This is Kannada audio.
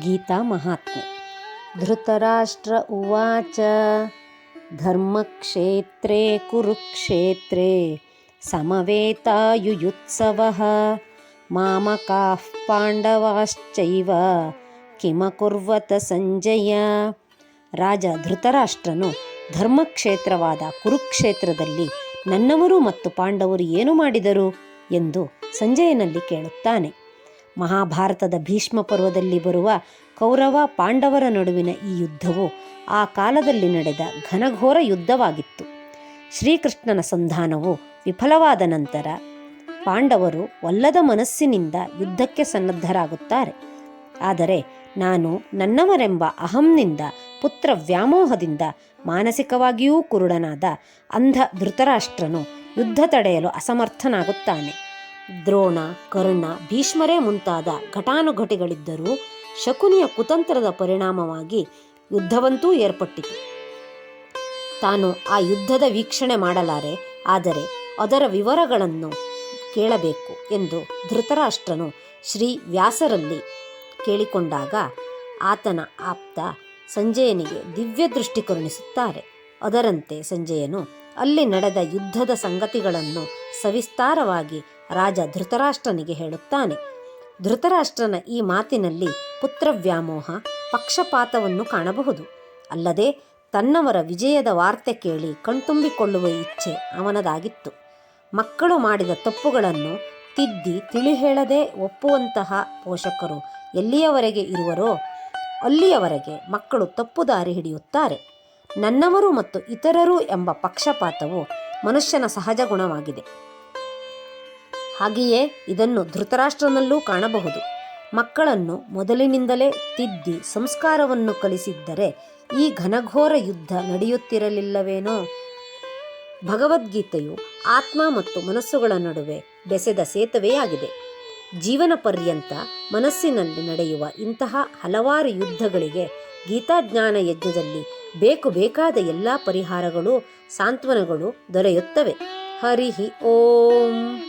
ಗೀತಾ ಮಹಾತ್ಮೆ. ಧೃತರಾಷ್ಟ್ರ ಉವಾಚ, ಧರ್ಮಕ್ಷೇತ್ರೇ ಕುರುಕ್ಷೇತ್ರೇ, ಸಮವೇತಾಯುಯುತ್ಸವಃ, ಮಾಮಕಾಃ ಪಾಂಡವಾಶ್ಚೈವ ಕಿಮಕುರ್ವತ ಸಂಜಯ. ರಾಜ ಧೃತರಾಷ್ಟ್ರನು ಧರ್ಮಕ್ಷೇತ್ರವಾದ ಕುರುಕ್ಷೇತ್ರದಲ್ಲಿ ನನ್ನವರು ಮತ್ತು ಪಾಂಡವರು ಏನು ಮಾಡಿದರು ಎಂದು ಸಂಜಯನಲ್ಲಿ ಕೇಳುತ್ತಾನೆ. ಮಹಾಭಾರತದ ಭೀಷ್ಮ ಪರ್ವದಲ್ಲಿ ಬರುವ ಕೌರವ ಪಾಂಡವರ ನಡುವಿನ ಈ ಯುದ್ಧವು ಆ ಕಾಲದಲ್ಲಿ ನಡೆದ ಘನಘೋರ ಯುದ್ಧವಾಗಿತ್ತು. ಶ್ರೀಕೃಷ್ಣನ ಸಂಧಾನವು ವಿಫಲವಾದ ನಂತರ ಪಾಂಡವರು ಒಲ್ಲದ ಮನಸ್ಸಿನಿಂದ ಯುದ್ಧಕ್ಕೆ ಸನ್ನದ್ಧರಾಗುತ್ತಾರೆ. ಆದರೆ ನಾನು ನನ್ನವರೆಂಬ ಅಹಂನಿಂದ, ಪುತ್ರ ವ್ಯಾಮೋಹದಿಂದ ಮಾನಸಿಕವಾಗಿಯೂ ಕುರುಡನಾದ ಅಂಧ ಧೃತರಾಷ್ಟ್ರನು ಯುದ್ಧ ತಡೆಯಲು ಅಸಮರ್ಥನಾಗುತ್ತಾನೆ. ದ್ರೋಣ, ಕರ್ಣ, ಭೀಷ್ಮರೇ ಮುಂತಾದ ಘಟಾನುಘಟಿಗಳಿದ್ದರೂ ಶಕುನಿಯ ಕುತಂತ್ರದ ಪರಿಣಾಮವಾಗಿ ಯುದ್ಧವಂತೂ ಏರ್ಪಟ್ಟಿತು. ತಾನು ಆ ಯುದ್ಧದ ವೀಕ್ಷಣೆ ಮಾಡಲಾರೆ, ಆದರೆ ಅದರ ವಿವರಗಳನ್ನು ಕೇಳಬೇಕು ಎಂದು ಧೃತರಾಷ್ಟ್ರನು ಶ್ರೀ ವ್ಯಾಸರಲ್ಲಿ ಕೇಳಿಕೊಂಡಾಗ ಆತನ ಆಪ್ತ ಸಂಜಯನಿಗೆ ದಿವ್ಯ ದೃಷ್ಟಿ ಕರುಣಿಸುತ್ತಾರೆ. ಅದರಂತೆ ಸಂಜಯನು ಅಲ್ಲಿ ನಡೆದ ಯುದ್ಧದ ಸಂಗತಿಗಳನ್ನು ಸವಿಸ್ತಾರವಾಗಿ ರಾಜ ಧೃತರಾಷ್ಟ್ರನಿಗೆ ಹೇಳುತ್ತಾನೆ. ಧೃತರಾಷ್ಟ್ರನ ಈ ಮಾತಿನಲ್ಲಿ ಪುತ್ರ ವ್ಯಾಮೋಹ ಪಕ್ಷಪಾತವನ್ನು ಕಾಣಬಹುದು. ಅಲ್ಲದೆ ತನ್ನವರ ವಿಜಯದ ವಾರ್ತೆ ಕೇಳಿ ಕಣ್ತುಂಬಿಕೊಳ್ಳುವ ಇಚ್ಛೆ ಅವನದಾಗಿತ್ತು. ಮಕ್ಕಳು ಮಾಡಿದ ತಪ್ಪುಗಳನ್ನು ತಿದ್ದಿ ತಿಳಿ ಹೇಳದೆ ಒಪ್ಪುವಂತಹ ಪೋಷಕರು ಎಲ್ಲಿಯವರೆಗೆ ಇರುವರೋ ಅಲ್ಲಿಯವರೆಗೆ ಮಕ್ಕಳು ತಪ್ಪು ದಾರಿ ಹಿಡಿಯುತ್ತಾರೆ. ನನ್ನವರು ಮತ್ತು ಇತರರು ಎಂಬ ಪಕ್ಷಪಾತವು ಮನುಷ್ಯನ ಸಹಜ ಗುಣವಾಗಿದೆ. ಹಾಗೆಯೇ ಇದನ್ನು ಧೃತರಾಷ್ಟ್ರನಲ್ಲೂ ಕಾಣಬಹುದು. ಮಕ್ಕಳನ್ನು ಮೊದಲಿನಿಂದಲೇ ತಿದ್ದಿ ಸಂಸ್ಕಾರವನ್ನು ಕಲಿಸಿದ್ದರೆ ಈ ಘನಘೋರ ಯುದ್ಧ ನಡೆಯುತ್ತಿರಲಿಲ್ಲವೇನೋ? ಭಗವದ್ಗೀತೆಯು ಆತ್ಮ ಮತ್ತು ಮನಸ್ಸುಗಳ ನಡುವೆ ಬೆಸೆದ ಸೇತುವೆಯಾಗಿದೆ ಜೀವನ ಪರ್ಯಂತ ಮನಸ್ಸಿನಲ್ಲಿ ನಡೆಯುವ ಇಂತಹ ಹಲವಾರು ಯುದ್ಧಗಳಿಗೆ ಗೀತಾಜ್ಞಾನ ಯಜ್ಞದಲ್ಲಿ ಬೇಕು ಬೇಕಾದ ಎಲ್ಲ ಪರಿಹಾರಗಳು, ಸಾಂತ್ವನಗಳು ದೊರೆಯುತ್ತವೆ. ಹರಿಹಿ ಓಂ.